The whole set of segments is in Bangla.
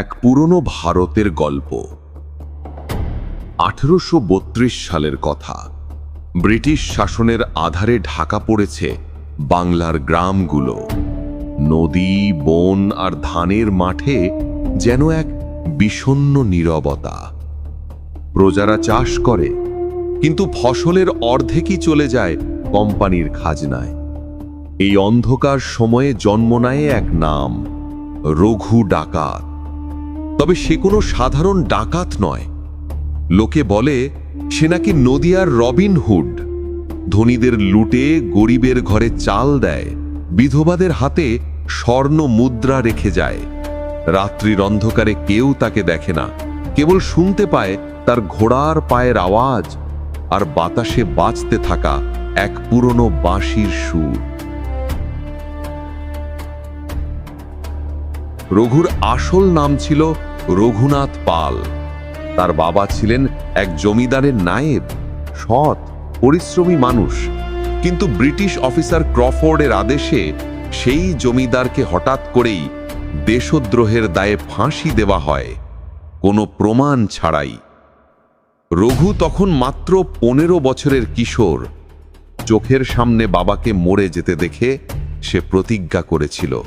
এক পুরনো ভারতের গল্প। আঠেরোশো বত্রিশ সালের কথা। ব্রিটিশ শাসনের আধারে ঢাকা পড়েছে বাংলার গ্রামগুলো। নদী, বন আর ধানের মাঠে যেন এক বিষণ্ণ নীরবতা। প্রজারা চাষ করে, কিন্তু ফসলের অর্ধেকই চলে যায় কোম্পানির খাজনায়। এই অন্ধকার সময়ে জন্ম নেয় এক নাম, রঘু ডাকাত। তবে সে কোনো সাধারণ ডাকাত নয়। লোকে বলে, সে নাকি নদিয়ার রবিন হুড। ধনীদের লুটে গরিবের ঘরে চাল দেয়, বিধবাদের হাতে স্বর্ণ মুদ্রা রেখে যায়। রাত্রির অন্ধকারে কেউ তাকে দেখে না, কেবল শুনতে পায় তার ঘোড়ার পায়ের আওয়াজ আর বাতাসে বাঁচতে থাকা এক পুরনো বাঁশির সুর। রঘুর আসল নাম ছিল রঘুনাথ পাল। তার বাবা ছিলেন এক জমিদারের নায়েব, সৎ, পরিশ্রমী মানুষ। কিন্তু ব্রিটিশ অফিসার ক্রফোর্ডের আদেশে সেই জমিদারকে হঠাৎ করেই দেশদ্রোহের দায়ে ফাঁসি দেওয়া হয়। কোনো প্রমাণ ছাড়াই। রঘু তখন মাত্র পনেরো বছরের কিশোর। চোখের সামনে বাবাকে মরে যেতে দেখে সে প্রতিজ্ঞা করেছিল।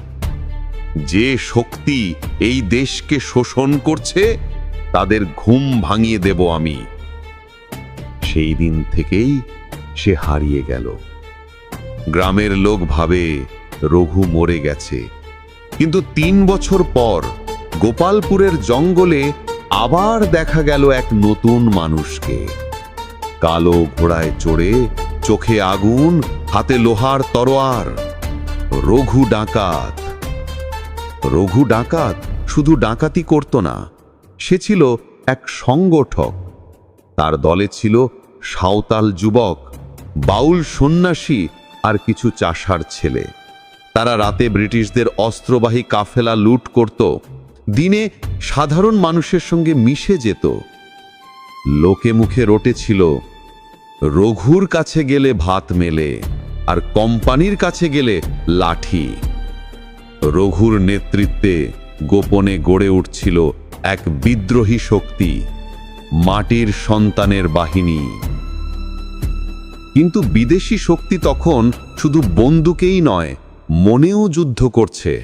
যে শক্তি এই দেশকে শোষণ করছে, তাদের ঘুম ভাঙিয়ে দেব আমি। সেই দিন থেকেই সে হারিয়ে গেল। গ্রামের লোক ভাবে রঘু মরে গেছে। কিন্তু তিন বছর পর গোপালপুরের জঙ্গলে আবার দেখা গেল এক নতুন মানুষকে। কালো ঘোড়ায় চড়ে চোখে আগুন, হাতে লোহার তরোয়ার। রঘু ডাকাত রঘু ডাকাত শুধু ডাকাতি করত না, সে ছিল এক সংগঠক। তার দলে ছিল সাঁওতাল যুবক, বাউল সন্ন্যাসী আর কিছু চাষার ছেলে। তারা রাতে ব্রিটিশদের অস্ত্রবাহী কাফেলা লুট করত, দিনে সাধারণ মানুষের সঙ্গে মিশে যেত। লোকে মুখে রটেছিল রঘুর কাছে গেলে ভাত মেলে, আর কোম্পানির কাছে গেলে লাঠি। রঘুর নেতৃত্বে গোপনে গড়ে উঠছিল এক বিদ্রোহী শক্তি, মাটির সন্তানের বাহিনী। কিন্তু বিদেশি শক্তি তখন শুধু বন্দুকেই নয়, মনেও যুদ্ধ করছে।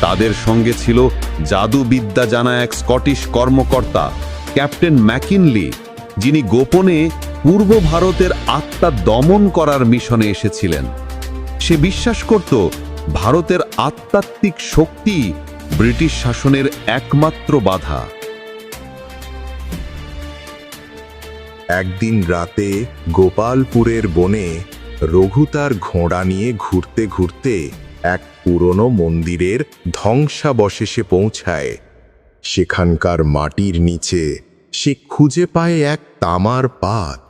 তাদের সঙ্গে ছিল জাদুবিদ্যা জানা এক স্কটিশ কর্মকর্তা, ক্যাপ্টেন ম্যাকিনলি, যিনি গোপনে পূর্ব ভারতের আত্মা দমন করার মিশনে এসেছিলেন। সে বিশ্বাস করত ভারতের আত্মাত্মিক শক্তি ব্রিটিশ শাসনের একমাত্র বাধা। একদিন রাতে গোপালপুরের বনে রঘু তার ঘোড়া নিয়ে ঘুরতে ঘুরতে এক পুরনো মন্দিরের ধ্বংসাবশেষে পৌঁছায়। সেখানকার মাটির নিচে সে খুঁজে পায় এক তামার পাত।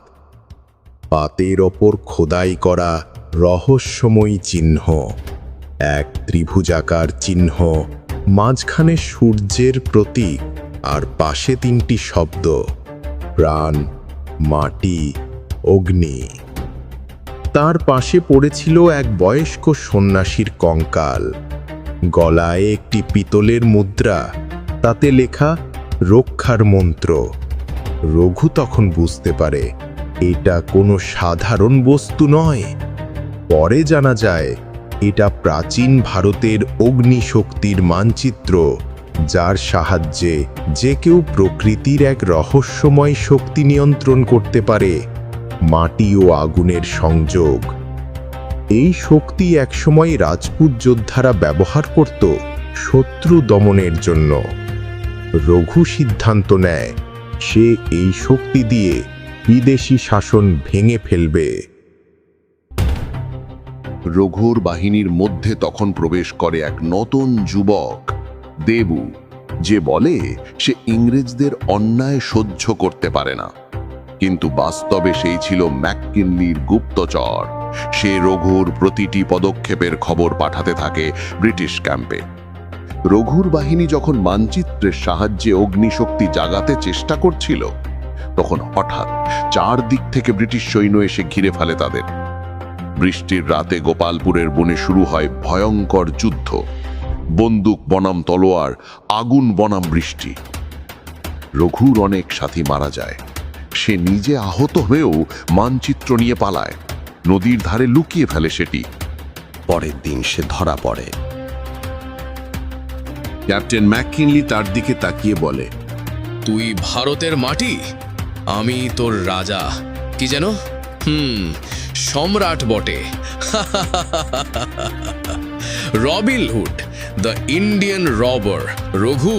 পাতের ওপর খোদাই করা রহস্যময়ী চিহ্ন। এক ত্রিভুজাকার চিহ্ন, মাঝখানে সূর্যের প্রতীক আর পাশে তিনটি শব্দ, প্রাণ, মাটি, অগ্নি। তার পাশে পড়েছিল এক বয়স্ক সন্ন্যাসীর কঙ্কাল। গলায় একটি পিতলের মুদ্রা, তাতে লেখা রক্ষার মন্ত্র। রঘু তখন বুঝতে পারে, এটা কোনো সাধারণ বস্তু নয়। পরে জানা যায় এটা প্রাচীন ভারতের অগ্নিশক্তির মানচিত্র, যার সাহায্যে যে কেউ প্রকৃতির এক রহস্যময় শক্তি নিয়ন্ত্রণ করতে পারে, মাটি ও আগুনের সংযোগ। এই শক্তি একসময় রাজপুত যোদ্ধারা ব্যবহার করত শত্রু দমনের জন্য। রঘু সিদ্ধান্ত নেয়, সে এই শক্তি দিয়ে বিদেশি শাসন ভেঙে ফেলবে। রঘুর বাহিনীর মধ্যে তখন প্রবেশ করে এক নতুন যুবক, দেবু, যে বলে সে ইংরেজদের অন্যায় সহ্য করতে পারে না। কিন্তু বাস্তবে সেই ছিল ম্যাককিনলির গুপ্তচর। সে রঘুর প্রতিটি পদক্ষেপের খবর পাঠাতে থাকে ব্রিটিশ ক্যাম্পে। রঘুর বাহিনী যখন মানচিত্রের সাহায্যে অগ্নিশক্তি জাগাতে চেষ্টা করছিল, তখন হঠাৎ চারদিক থেকে ব্রিটিশ সৈন্য এসে ঘিরে ফেলে তাদের। বৃষ্টির রাতে গোপালপুরের বনে শুরু হয় ভয়ঙ্কর যুদ্ধ। বন্দুক, বনাম তলোয়ার, আগুন, বনাম বৃষ্টি। রঘুর অনেক সাথী মারা যায়। সে নিজে আহত হয়েও মানচিত্র নিয়ে পালায়। নদীর ধারে লুকিয়ে ফেলে সেটি। পরের দিন সে ধরা পড়ে। ক্যাপ্টেন ম্যাককিনলি তার দিকে তাকিয়ে বলে, তুই ভারতের মাটি? আমি তোর রাজা। কি যেন? হুম সম্রাট বটে। Robin Hood, the Indian robber. Raghu,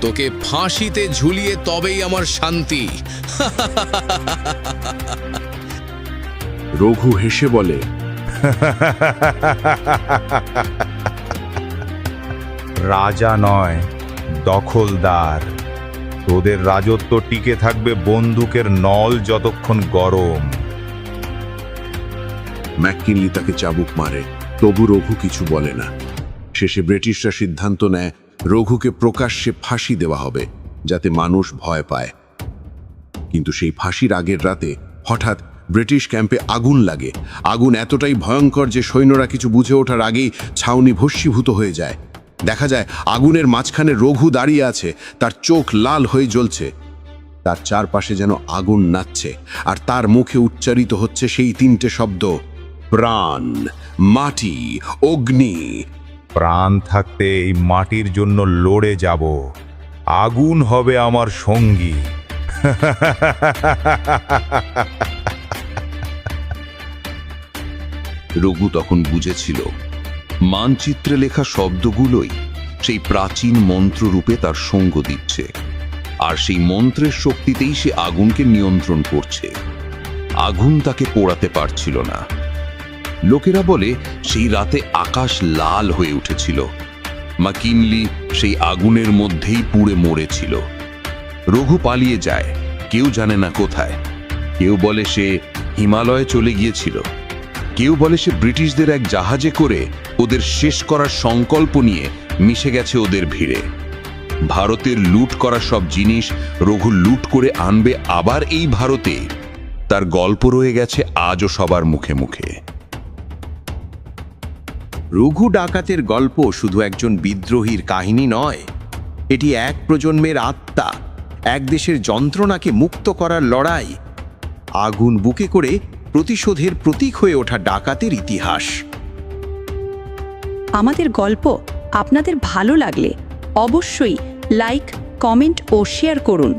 তোকে ফাঁসিতে ঝুলিয়ে তবেই আমার শান্তি। রঘু হেসে বলে, রাজা নয়, দখলদার। তোদের রাজত্ব টিকে থাকবে বন্দুকের নল যতক্ষণ গরম। ম্যাককিনলি তাকে চাবুক মারে, তবু রঘু কিছু বলে না। শেষে ব্রিটিশরা সিদ্ধান্ত নেয়, রঘুকে প্রকাশ্যে ফাঁসি দেওয়া হবে, যাতে মানুষ ভয় পায়। কিন্তু সেই ফাঁসির আগের রাতে হঠাৎ ব্রিটিশ ক্যাম্পে আগুন লাগে। আগুন এতটাই ভয়ঙ্কর যে সৈন্যরা কিছু বুঝে ওঠার আগেই ছাউনি ভস্মীভূত হয়ে যায়। দেখা যায়, আগুনের মাঝখানে রঘু দাঁড়িয়ে আছে, তার চোখ লাল হয়ে জ্বলছে। তার চারপাশে যেন আগুন নাচছে, আর তার মুখে উচ্চারিত হচ্ছে সেই তিনটে শব্দ। প্রাণ মাটি অগ্নি। প্রাণ থাকতে এই মাটির জন্য লড়ে যাব। আগুন হবে আমার সঙ্গী। রঘু তখন বুঝেছিল মানচিত্রে লেখা শব্দগুলোই সেই প্রাচীন মন্ত্ররূপে তার সঙ্গ দিচ্ছে আর সেই মন্ত্রের শক্তিতেই সে আগুনকে নিয়ন্ত্রণ করছে। আগুন তাকে পোড়াতে পারছিল না। লোকেরা বলে, সেই রাতে আকাশ লাল হয়ে উঠেছিল। মাকিনলি সেই আগুনের মধ্যেই পুড়ে মরেছিল। রঘু পালিয়ে যায়, কেউ জানে না কোথায়। কেউ বলে সে হিমালয়ে চলে গিয়েছিল। কেউ বলে সে ব্রিটিশদের এক জাহাজে করে ওদের শেষ করার সংকল্প নিয়ে মিশে গেছে ওদের ভিড়ে। ভারতের লুট করা সব জিনিস রঘু লুট করে আনবে আবার এই ভারতে। তার গল্প রয়ে গেছে আজও সবার মুখে মুখে। রঘু ডাকাতের গল্প শুধু একজন বিদ্রোহীর কাহিনী নয়। এটি এক প্রজন্মের আত্মা, এক দেশের যন্ত্রণাকে মুক্ত করার লড়াই, আগুন বুকে করে প্রতিশোধের প্রতীক হয়ে ওঠা ডাকাতের ইতিহাস। আমাদের গল্প আপনাদের ভালো লাগলে অবশ্যই লাইক, কমেন্ট ও শেয়ার করুন।